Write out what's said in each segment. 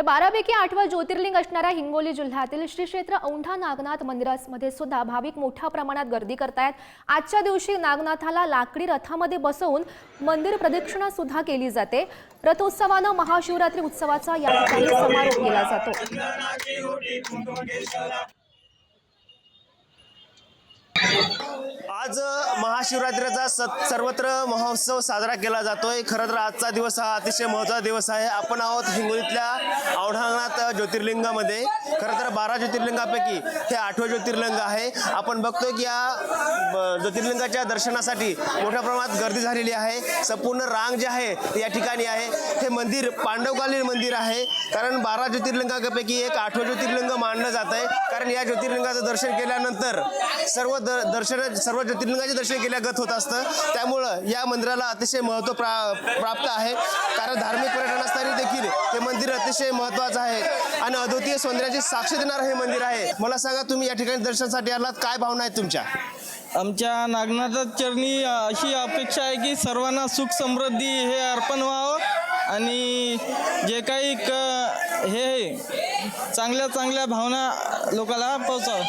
तर बारापैकी आठवा ज्योतिर्लिंग असणाऱ्या हिंगोली जिल्ह्यातील श्री क्षेत्र औंढा नागनाथ मंदिरामध्ये सुद्धा भाविक मोठ्या प्रमाणात गर्दी करतायत. आजच्या दिवशी नागनाथाला लाकडी रथामध्ये बसवून मंदिर प्रदक्षिणा सुद्धा केली जाते. रथोत्सवानं महाशिवरात्री उत्सवाचा या ठिकाणी समारोप केला जातो. आज महाशिवरात्रीचा सत सर्वत्र महोत्सव साजरा केला जातोय. खरं तर आजचा दिवस हा अतिशय महत्त्वाचा दिवस आहे. आपण आहोत हिंगोलीतल्या औढानाथ ज्योतिर्लिंगामध्ये. खरं तर बारा ज्योतिर्लिंगापैकी हे आठवं ज्योतिर्लिंग आहे. आपण बघतोय की या ब- ज्योतिर्लिंगाच्या दर्शनासाठी मोठ्या प्रमाणात गर्दी झालेली आहे. संपूर्ण रांग जे आहे या ठिकाणी आहे. हे मंदिर पांडवकालीन मंदिर आहे. कारण बारा ज्योतिर्लिंगापैकी एक आठवं ज्योतिर्लिंग मानलं जात आहे कारण या ज्योतिर्लिंगाचं दर्शन केल्यानंतर सर्व द दर्शन सर्व ज्योतिर्लिंगाचे दर्शन केल्यागत होत असतं. त्यामुळं या मंदिराला अतिशय महत्त्व प्रा प्राप्त आहे. कारण धार्मिक पर्यटनास्थानी देखील हे मंदिर अतिशय महत्त्वाचं आहे. आणि अद्वितीय सौंदर्याची साक्ष देणारं हे मंदिर आहे. मला सांगा तुम्ही या ठिकाणी दर्शनासाठी आलात. काय भावना आहेत तुमच्या? आमच्या नागनाथ चरणी अशी अपेक्षा आहे की सर्वांना सुख समृद्धी हे अर्पण व्हावं. आणि जे काही क हे चांगल्या चांगल्या भावना लोकाला पोचावं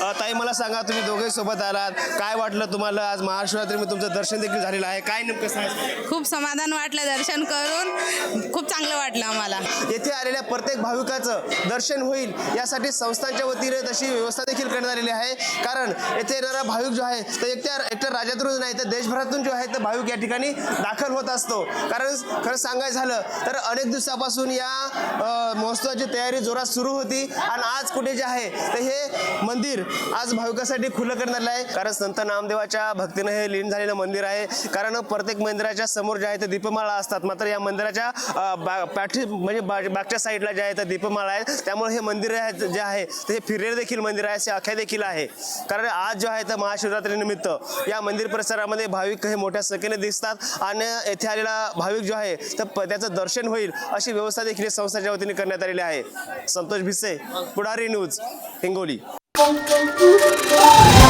ताई मला सांगा तुम्ही दोघे सोबत आलात. काय वाटलं तुम्हाला? आज महाशिवरात्री तुमचं दर्शन देखील झालेलं आहे. काय नेमकं सांग? खूप समाधान वाटलं दर्शन करून. खूप चांगलं वाटलं आम्हाला. येथे आलेल्या प्रत्येक भाविकाचं दर्शन होईल यासाठी संस्थांच्या वतीने तशी व्यवस्था देखील करण्यात आलेली आहे. कारण येथे येणारा भाविक जो आहे तो एकट्या एकट्या राज्यातून नाही तर देशभरातून जो आहे तर भाविक या ठिकाणी दाखल होत असतो. कारण खरं सांगायचं झालं तर अनेक दिवसापासून या महोत्सवाची तयारी जोरात सुरू होती. आणि आज कुठे जे आहे तर हे मंदिर आज भाविकासाठी खुलं करण्यात आलं आहे कारण संत नामदेवाच्या भक्तीनं हे लीन झालेलं मंदिर आहे. कारण प्रत्येक मंदिराच्या समोर जे आहे ते दीपमाळा असतात. मात्र या मंदिराच्या बा- पाठी म्हणजे बा- मागच्या साईडला जे आहे तर दीपमाळा आहे त्यामुळे हे मंदिर आहे जे आहे ते हे देखील मंदिर आहे असे आख्या देखील आहे. कारण आज जो आहे तर महाशिवरात्रीनिमित्त या मंदिर परिसरामध्ये भाविक हे मोठ्या संख्येने दिसतात आणि येथे आलेला भाविक जो आहे तर प- त्याचं दर्शन होईल अशी व्यवस्था देखील संस्थाच्या वतीने करण्यात आलेली आहे. Santosh Bhise Pudhari news Hingoli. Oh, oh, oh.